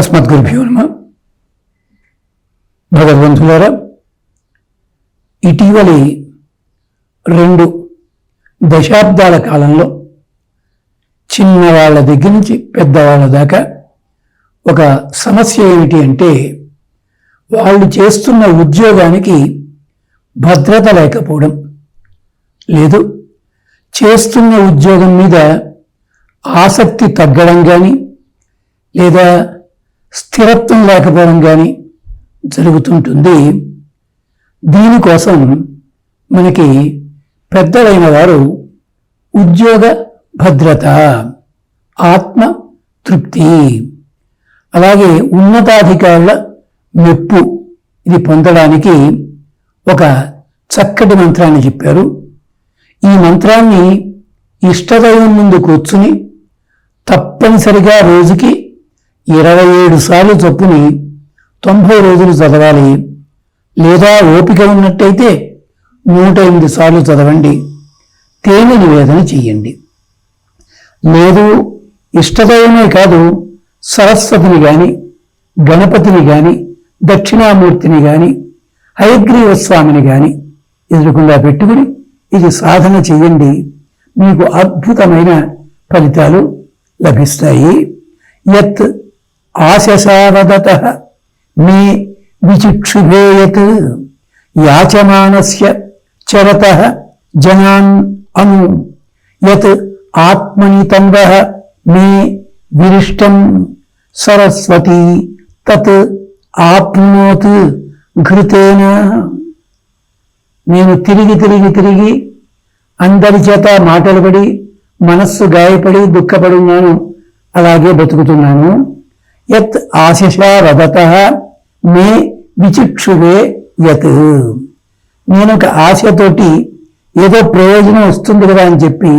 అస్మద్గురుభ్యో నమ. భగవంతులారా ఇటీవలి రెండు దశాబ్దాల కాలంలో చిన్నవాళ్ళ దగ్గర నుంచి పెద్దవాళ్ళ దాకా ఒక సమస్య ఏమిటి అంటే వాళ్ళు చేస్తున్న ఉద్యోగానికి భద్రత లేకపోవడం. లేదు చేస్తున్న ఉద్యోగం మీద ఆసక్తి తగ్గడం కానీ లేదా స్థిరత్వం లేకపోవడం కానీ జరుగుతుంటుంది. దీనికోసం మనకి పెద్దలైన వారు ఉద్యోగ భద్రత ఆత్మ తృప్తి అలాగే ఉన్నతాధికారుల మెప్పు ఇది పొందడానికి ఒక చక్కటి మంత్రాన్ని చెప్పారు. ఈ మంత్రాన్ని ఇష్టదైవం ముందు కూర్చుని తప్పనిసరిగా రోజుకి ఇరవై ఏడు సార్లు చొప్పుని తొంభై రోజులు చదవాలి లేదా ఓపిక ఉన్నట్టయితే నూట ఎనిమిది సార్లు చదవండి. తేనె నివేదన చెయ్యండి లేదు ఇష్టదైవమే కాదు సరస్వతిని గాని గణపతిని గాని దక్షిణామూర్తిని గాని హయగ్రీవ స్వామిని గాని ఎదురుకుండా పెట్టుకుని ఇది సాధన చెయ్యండి మీకు అద్భుతమైన ఫలితాలు లభిస్తాయి. యత్ ఆశసావదత మే విచిక్షుభేయత్ యాచమానస్య చరత జనాన్ అను యత్ ఆత్మని తంబ మే విరిష్టం సరస్వతి తత్ ఆప్నోత్ ఘృతేన. నేను తిరిగి తిరిగి తిరిగి అందరి చేత మాటలు పడి మనస్సు గాయపడి దుఃఖపడున్నాను అలాగే బతుకుతున్నాను. యత్ ఆశిషా వదత మే విచిక్షువే యత్. నేను ఒక ఆశతోటి ఏదో ప్రయోజనం వస్తుంది కదా అని చెప్పి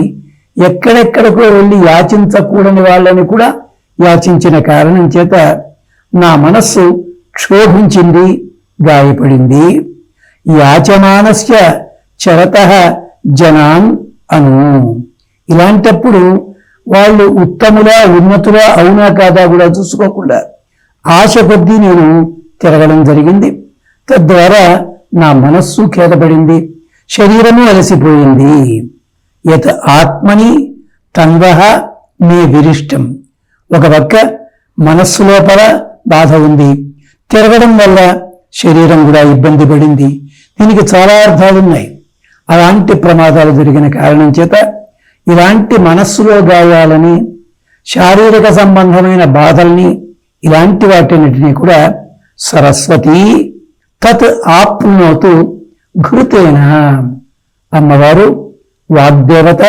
ఎక్కడెక్కడికో వెళ్ళి యాచించకూడని వాళ్ళని కూడా యాచించిన కారణం చేత నా మనస్సు క్షోభించింది గాయపడింది. యాచమానస్య చరత జనాన్ అను. ఇలాంటప్పుడు వాళ్ళు ఉత్తములా ఉన్నతులా అవునా కాదా కూడా చూసుకోకుండా ఆశ కొద్దీ నేను తిరగడం జరిగింది. తద్వారా నా మనస్సు ఖేదపడింది. శరీరము అలసిపోయింది. యత్ ఆత్మని తన్వహ మే విరిష్టం. ఒక పక్క మనస్సు లోపల బాధ ఉంది. తిరగడం వల్ల శరీరం కూడా ఇబ్బంది పడింది. దీనికి చాలా అర్థాలు ఉన్నాయి అలాంటి ప్రమాదాలు జరిగిన కారణం చేత ఇలాంటి మనస్సులో గాయాలని శారీరక సంబంధమైన బాధల్ని ఇలాంటి వాటిన్నిటినీ కూడా సరస్వతి తత్ ఆప్నోతు ఘృతేన. అమ్మవారు వాగ్దేవత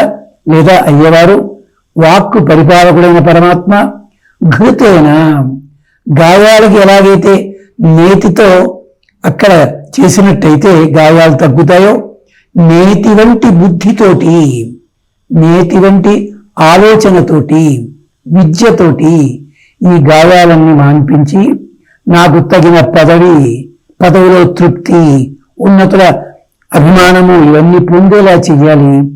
లేదా అయ్యవారు వాక్కు పరిపాలకుడైన పరమాత్మ ఘృతేన. గాయాలకి ఎలాగైతే నేతితో అక్కడ చేసినట్టయితే గాయాలు తగ్గుతాయో నేతి వంటి బుద్ధితోటి నేతి వంటి ఆలోచనతోటి విద్యతోటి ఈ గాయాలన్నీ మాన్పించి నాకు తగిన పదవి పదవిలో తృప్తి ఉన్నతుల అభిమానము ఇవన్నీ పొందేలా చెయ్యాలి.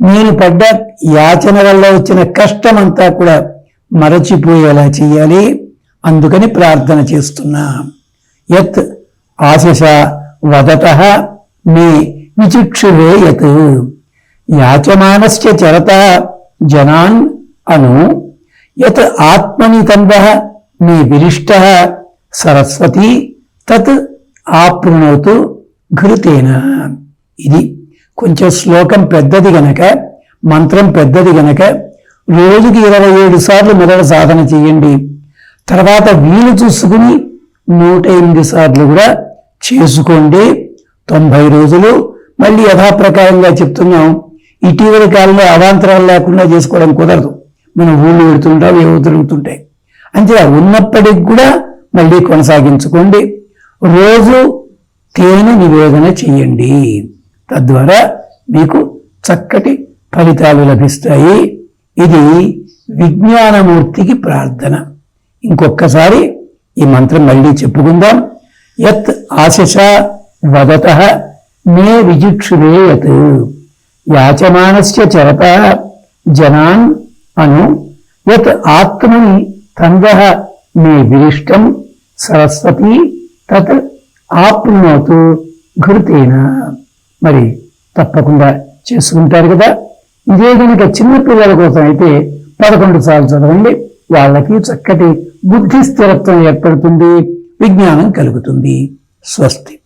నేను పడ్డ యాచన వల్ల వచ్చిన కష్టమంతా కూడా మరచిపోయేలా చెయ్యాలి. అందుకని ప్రార్థన చేస్తున్నా. యత్ ఆశిష వదత మే విచిక్షువే యత్ యాచమానస్య చరత జనాన్ అను యత్ ఆత్మని తన్వ మీ విరిష్ట సరస్వతి తత్ ఆప్నోతు ఘృతేన. ఇది కొంచెం శ్లోకం పెద్దది గనక మంత్రం పెద్దది గనక రోజుకి ఇరవై ఏడు సార్లు మొదట సాధన చేయండి. తర్వాత వీలు చూసుకుని నూట ఎనిమిది సార్లు కూడా చేసుకోండి. తొంభై రోజులు మళ్ళీ యథాప్రకారంగా చెప్తున్నాం. ఇటీవలి కాలంలో అవాంతరాలు లేకుండా చేసుకోవడం కుదరదు. మనం ఊళ్ళు పెడుతుంటాం ఏవో తిరుగుతుంటాయి. అంతే ఉన్నప్పటికి కూడా మళ్ళీ కొనసాగించుకోండి. రోజు తేనె నివేదన చేయండి. తద్వారా మీకు చక్కటి ఫలితాలు లభిస్తాయి. ఇది విజ్ఞానమూర్తికి ప్రార్థన. ఇంకొక్కసారి ఈ మంత్రం మళ్ళీ చెప్పుకుందాం. యత్ ఆశిష వదత మే విజిక్షురే యత్ యాచమానస్య చరత జనాన్ అను యత్ ఆత్మని తంద మే విరిష్టం సరస్వతి తత్ ఆప్నోతు ఘృతేన. మరి తప్పకుండా చేసుకుంటారు కదా. ఇదే కనుక చిన్నపిల్లల కోసం అయితే పదకొండు సార్లు చదవండి. వాళ్ళకి చక్కటి బుద్ధి స్థిరత్వం ఏర్పడుతుంది. విజ్ఞానం కలుగుతుంది. స్వస్తి.